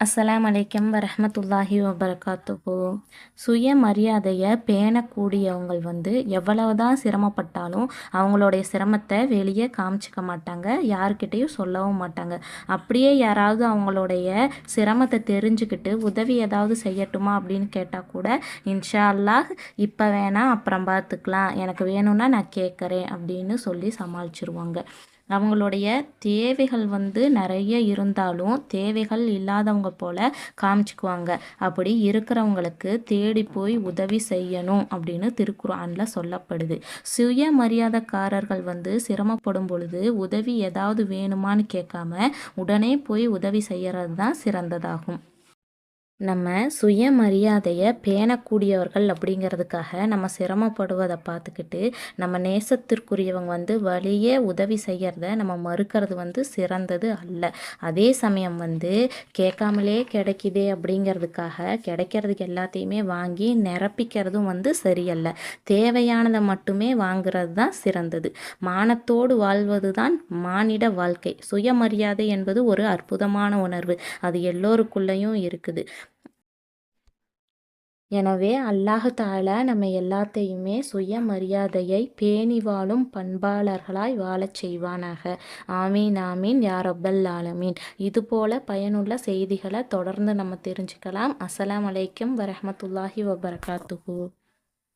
அஸ்லாம் அலைக்கம் வரமத்துல்லாஹி வபரகாத்துஹு. சுய மரியாதையை பேணக்கூடியவங்க வந்து எவ்வளவுதான் சிரமப்பட்டாலும் அவங்களுடைய சிரமத்தை வெளியே காமிச்சிக்க மாட்டாங்க யாருக்கிட்டேயும் சொல்லவும் மாட்டாங்க. அப்படியே யாராவது அவங்களுடைய சிரமத்தை தெரிஞ்சுக்கிட்டு உதவி ஏதாவது செய்யட்டுமா அப்படின்னு கேட்டால் கூட இன்ஷா அல்லாஹ் இப்போ வேணாம் அப்புறம் பார்த்துக்கலாம் எனக்கு வேணும்னா நான் கேட்குறேன் அப்படின்னு சொல்லி சமாளிச்சிருவாங்க. அவங்களுடைய தேவைகள் வந்து நிறைய இருந்தாலும் தேவைகள் இல்லாதவங்க போல் காமிச்சுக்குவாங்க. அப்படி இருக்கிறவங்களுக்கு தேடி போய் உதவி செய்யணும் அப்படின்னு திருக்குறானில் சொல்லப்படுது. சுய மரியாதைக்காரர்கள் வந்து சிரமப்படும் பொழுது உதவி ஏதாவது வேணுமான்னு கேட்காம உடனே போய் உதவி செய்கிறது தான் சிறந்ததாகும். நம்ம சுயமரியாதையை பேணக்கூடியவர்கள் அப்படிங்கிறதுக்காக நம்ம சிரமப்படுவதை பார்த்துக்கிட்டு நம்ம நேசத்திற்குரியவங்க வந்து வழியே உதவி செய்கிறத நம்ம மறுக்கிறது வந்து சிறந்தது அல்ல. அதே சமயம் வந்து கேட்காமலே கிடைக்குதே அப்படிங்கிறதுக்காக கிடைக்கிறதுக்கு எல்லாத்தையுமே வாங்கி நிரப்பிக்கிறதும் வந்து சரியல்ல. தேவையானதை மட்டுமே வாங்குறது தான் சிறந்தது. மானத்தோடு வாழ்வது தான் மானிட வாழ்க்கை. சுயமரியாதை என்பது ஒரு அற்புதமான உணர்வு. அது எல்லோருக்குள்ளேயும் இருக்குது. எனவே அல்லாஹு நம்ம எல்லாத்தையுமே சுயமரியாதையை பேணி வாழும் பண்பாளர்களாய் வாழச் செய்வானாக. ஆமீன் ஆமீன் யார் அப்பல் ஆலமீன். இதுபோல பயனுள்ள செய்திகளை தொடர்ந்து நம்ம தெரிஞ்சுக்கலாம். அஸ்லாம் வலைக்கம் வரமத்துல்லாஹி வபரகாத்துஹூ.